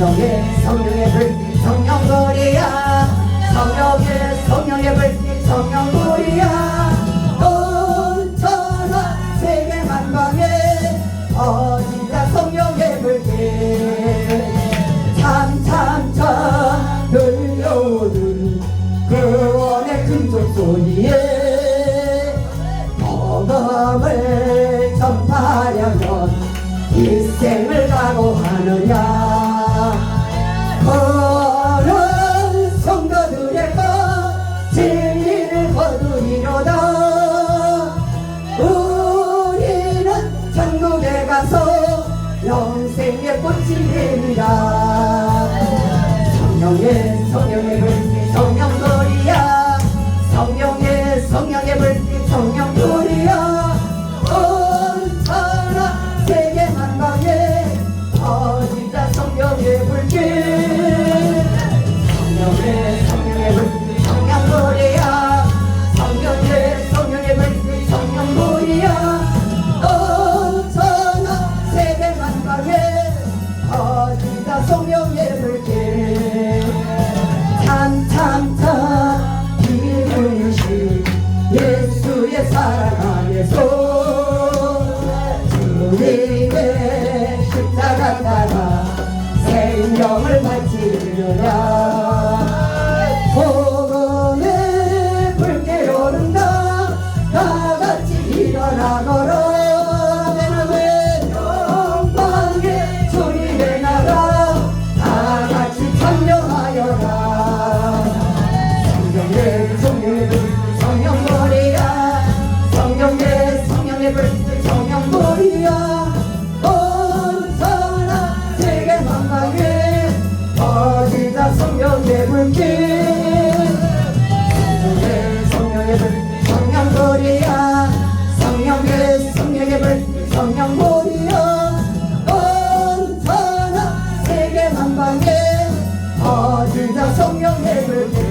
성령의 성령의 불 성령놀이야. 성령의 성령의 불 성령놀이야. 온 천하 세계 만방에 어디다 성령의 불길 참참참 들려오는 그원의 금속 소리에 복음을 전파하려면 일생을 각오하느냐 영생의 꽃이 되리라 주님의 십자가 따라 생명을 바치려라. 복음의 불길 오른다 다 같이 일어나거라 성령의 불길